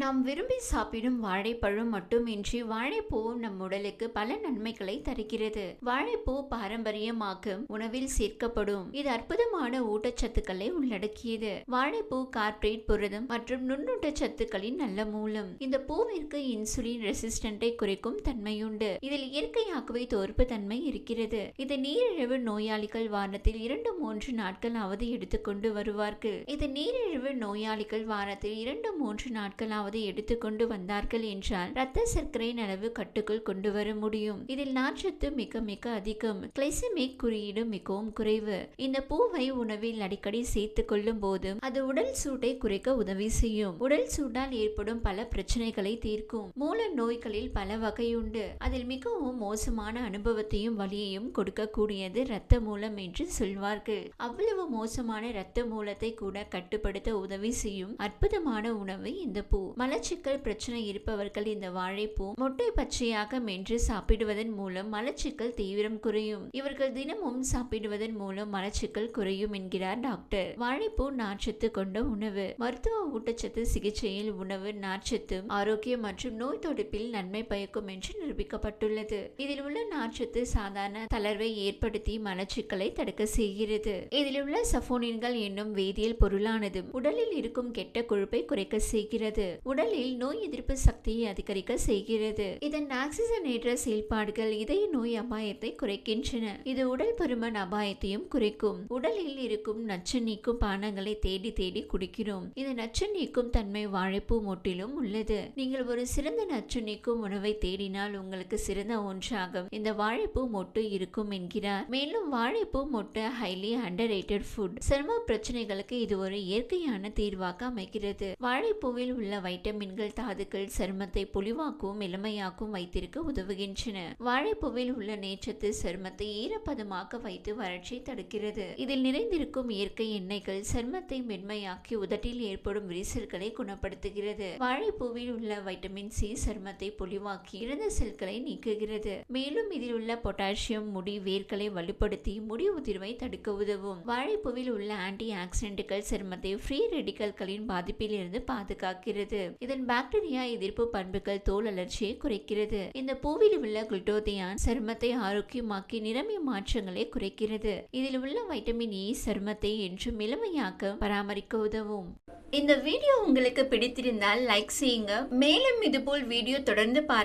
நாம் விரும்பி சாப்பிடும் வாழைப்பழம் மட்டுமின்றி வாழைப்பூ நம் உடலுக்கு பல நன்மைகளை தருகிறது. வாழைப்பூ பாரம்பரியமாக்கும் உணவில் சேர்க்கப்படும். இது அற்புதமான ஊட்டச்சத்துக்களை உள்ளடக்கியது. வாழைப்பூ கார்பரேட் புரதம் மற்றும் நுண்ணூட்டச்சத்துக்களின் நல்ல மூலம். இந்த பூவிற்கு இன்சுலின் ரெசிஸ்டன்டை குறைக்கும் தன்மையுண்டு. இதில் இயற்கையாகவே தோற்பு தன்மை இருக்கிறது. இது நீரிழிவு நோயாளிகள் வாரத்தில் இரண்டு மூன்று நாட்களாவது எடுத்துக்கொண்டு வருவார்கள். இது நீரிழிவு நோயாளிகள் வாரத்தில் இரண்டு மூன்று நாட்களாவது எடுத்துக்கொண்டு வந்தார்கள் என்றால் இரத்த சர்க்கரையின் அளவு கட்டுக்குள் கொண்டு வர முடியும். இதில் நார்ச்சத்து மிக மிக அதிகம். கிளைசமிக் குறியீடு மிகவும் குறைவு. இந்த பூவை உணவில் அடிக்கடி சேர்த்து கொள்ளும் போது அது உடல் சூட்டை குறைக்க உதவி செய்யும். உடல் சூட்டால் ஏற்படும் பல பிரச்சனைகளை தீர்க்கும். மூல நோய்களில் பல வகை உண்டு. அதில் மிகவும் மோசமான அனுபவத்தையும் வலியையும் கொடுக்கக்கூடியது இரத்த மூலம் என்று சொல்வார்கள். அவ்வளவு மோசமான இரத்த மூலத்தை கூட கட்டுப்படுத்த உதவி செய்யும் அற்புதமான உணவு இந்த பூ. மலச்சிக்கல் பிரச்சனை இருப்பவர்கள் இந்த வாழைப்பூ மொட்டை பச்சையாக மென்று சாப்பிடுவதன் மூலம் மலச்சிக்கல் தீவிரம் குறையும். இவர்கள் தினமும் சாப்பிடுவதன் மூலம் மலச்சிக்கல் குறையும் என்கிறார் டாக்டர். வாழைப்பூ நார்ச்சத்து கொண்ட உணவு. மருத்துவ ஊட்டச்சத்து சிகிச்சையில் உணவு நார்ச்சத்து ஆரோக்கியம் மற்றும் நோய் தொடுப்பில் நன்மை பயக்கும் என்று நிரூபிக்கப்பட்டுள்ளது. இதில் உள்ள நார்ச்சத்து சாதாரண தளர்வை ஏற்படுத்தி மலச்சிக்கலை தடுக்க செய்கிறது. இதில் உள்ள சஃபோனின்கள் என்னும் வேதியியல் பொருளானது உடலில் இருக்கும் கெட்ட கொழுப்பை குறைக்க செய்கிறது. உடலில் நோய் எதிர்ப்பு சக்தியை அதிகரிக்க செய்கிறது. இதன் ஆக்சிஜனேற்ற செயல்பாடுகள் இதய நோய் அபாயத்தை குறைக்கின்றன. இது உடல் பருமன் அபாயத்தையும் குறைக்கும். உடலில் இருக்கும் நச்சு நீக்கும் பானங்களை தேடி தேடி குடிக்கிறோம். இது நச்சு நீக்கும் தன்மை வாழைப்பூ மொட்டிலும் உள்ளது. நீங்கள் ஒரு சிறந்த நச்சு நீக்கும் உணவை தேடினால் உங்களுக்கு சிறந்த ஒன்றாகும். இந்த வாழைப்பூ மொட்டு இருக்கும் என்கிறார். மேலும் வாழைப்பூ மொட்டு ஹைலி அண்டர் ஃபுட் சரும பிரச்சனைகளுக்கு இது ஒரு இயற்கையான தீர்வாக அமைகிறது. வாழைப்பூவில் உள்ள வைட்டமின்கள் தாதுக்கள் சருமத்தை பொலிவாக்கும் இளமையாக்கும் வைத்திருக்க உதவுகின்றன. வாழைப்பூவில் உள்ள நேச்சத்து சருமத்தை ஈரப்பதமாக வைத்து வறட்சி தடுக்கிறது. இதில் நிறைந்திருக்கும் இயற்கை எண்ணெய்கள் சருமத்தை மென்மையாக்கி உதட்டில் ஏற்படும் விரிசல்களை குணப்படுத்துகிறது. வாழைப்பூவில் உள்ள வைட்டமின் சி சருமத்தை பொலிவாக்கி இறந்த செல்களை நீக்குகிறது. மேலும் இதில் உள்ள பொட்டாசியம் முடி வேர்களை வலுப்படுத்தி முடி உதிர்வை தடுக்க உதவும். வாழைப்பூவில் உள்ள ஆன்டி ஆக்சிடென்ட்கள் சருமத்தை ஃப்ரீ ரெடிக்கல்களின் பாதிப்பில் இருந்து பாதுகாக்கிறது. இதன் பாக்டீரியா எதிர்ப்பு பண்புகள் தோல் அலர்ச்சியை குறைக்கிறது. இந்த பூவில் உள்ள குளுட்டோதியான் சருமத்தை ஆரோக்கியமாக்கி நிறமிய மாற்றங்களை குறைக்கிறது. இதில் உள்ள வைட்டமின் இ சருமத்தை என்றும் இளமையாக்க பராமரிக்க உதவும். இந்த வீடியோ உங்களுக்கு பிடித்திருந்தால் லைக் செய்யுங்க. மேலும் இதுபோல் வீடியோ தொடர்ந்து பார்க்க